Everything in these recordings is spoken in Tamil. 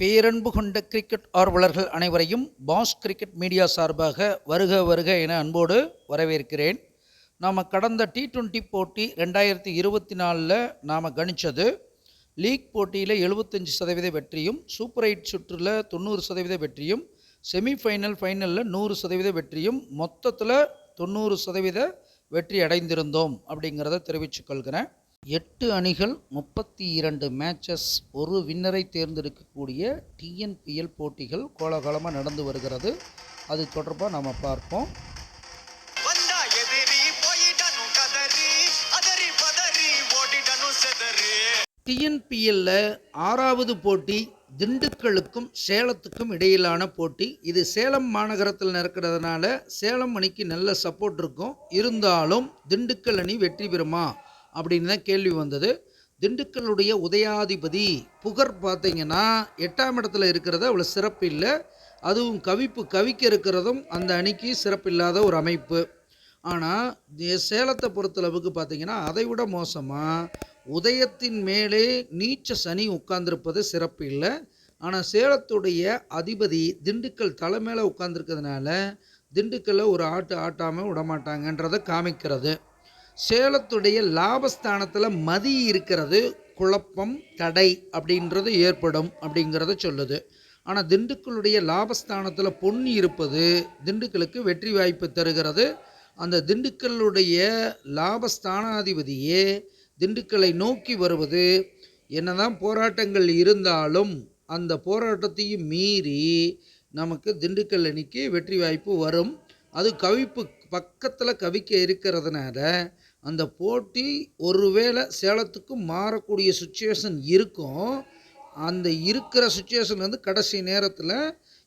பேரன்பு கொண்ட கிரிக்கெட் ஆர்வலர்கள் அனைவரையும் பாஸ் கிரிக்கெட் மீடியா சார்பாக வருக வருக என அன்போடு வரவேற்கிறேன். நாம் கடந்த டி ட்வெண்ட்டி போட்டி ரெண்டாயிரத்தி இருபத்தி நாலில் நாம் கணித்தது லீக் போட்டியில் எழுபத்தஞ்சி சதவீத வெற்றியும் சூப்பர் எயிட் சுற்றில் தொண்ணூறு சதவீத வெற்றியும் செமிஃபைனல் ஃபைனலில் நூறு சதவீத வெற்றியும் மொத்தத்தில் தொண்ணூறு சதவீத வெற்றி அடைந்திருந்தோம் அப்படிங்கிறத தெரிவித்துக் கொள்கிறேன் எட்டு அணிகள் முப்பத்தி இரண்டு மேட்சஸ் ஒரு வின்னரை தேர்ந்தெடுக்கக்கூடிய டிஎன்பிஎல் போட்டிகள் கோலாகலமாக நடந்து வருகிறது. அது தொடர்பாக நாம் பார்ப்போம். டிஎன்பிஎல்ல ஆறாவது போட்டி திண்டுக்கலுக்கும் சேலத்துக்கும் இடையிலான போட்டி. இது சேலம் மாநகரத்தில் நடக்கிறதுனால சேலம் அணிக்கு நல்ல சப்போர்ட் இருக்கும். இருந்தாலும் திண்டுக்கல் அணி வெற்றி பெறுமா? அப்படின்னு தான் கேள்வி வந்தது. திண்டுக்கல்லுடைய உதயாதிபதி புகர் பார்த்தீங்கன்னா எட்டாம் இடத்துல இருக்கிறது அவ்வளோ சிறப்பு இல்லை. அதுவும் கவிப்பு கவிக்க இருக்கிறதும் அந்த அணிக்கு சிறப்பில்லாத ஒரு அமைப்பு. ஆனால் சேலத்தை பொறுத்தளவுக்கு பார்த்தீங்கன்னா அதை விட மோசமாக உதயத்தின் மேலே நீச்ச சனி உட்கார்ந்துருப்பது சிறப்பு இல்லை. ஆனால் சேலத்துடைய அதிபதி திண்டுக்கல் தலை மேலே உட்கார்ந்துருக்கிறதுனால திண்டுக்கல்ல ஒரு ஆட்டு ஆட்டாமல் விடமாட்டாங்கன்றதை காமிக்கிறது. சேலத்துடைய லாபஸ்தானத்தில் மதி இருக்கிறது குழப்பம் தடை அப்படின்றது ஏற்படும் அப்படிங்கிறத சொல்லுது. ஆனால் திண்டுக்கலுடைய லாபஸ்தானத்தில் பொன் இருப்பது திண்டுக்கலுக்கு வெற்றி வாய்ப்பு தருகிறது. அந்த திண்டுக்கல்லுடைய லாபஸ்தானாதிபதியே திண்டுக்கலை நோக்கி வருவது என்னதான் போராட்டங்கள் இருந்தாலும் அந்த போராட்டத்தையும் மீறி நமக்கு திண்டுக்கல் அணிக்கு வெற்றி வாய்ப்பு வரும். அது கவிப்பு பக்கத்தில் கவிக்க இருக்கிறதுனால அந்த போட்டி ஒருவேளை சேலத்துக்கும் மாறக்கூடிய சுச்சுவேஷன் இருக்கும். அந்த இருக்கிற சுச்சுவேஷன் வந்து கடைசி நேரத்தில்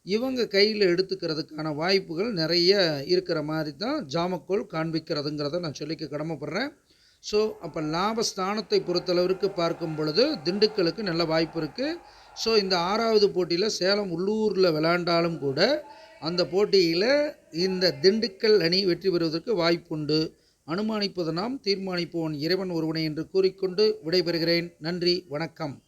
இவங்க கையில் எடுத்துக்கிறதுக்கான வாய்ப்புகள் நிறைய இருக்கிற மாதிரி தான் ஜாமக்கோல் காண்பிக்கிறதுங்கிறத நான் சொல்லிக்க கடமைப்படுறேன். ஸோ அப்போ லாபஸ்தானத்தை பொறுத்தளவிற்கு பார்க்கும் பொழுது திண்டுக்கலுக்கு நல்ல வாய்ப்பு இருக்குது ஸோ இந்த ஆறாவது போட்டியில் சேலம் உள்ளூரில் விளாண்டாலும் கூட அந்த போட்டியில் இந்த திண்டுக்கல் அணி வெற்றி பெறுவதற்கு வாய்ப்புண்டு. அனுமானிப்பது நாம் தீர்மானிப்போன் இறைவன் ஒருவனை என்று கூறிக்கொண்டு விடைபெறுகிறேன். நன்றி. வணக்கம்.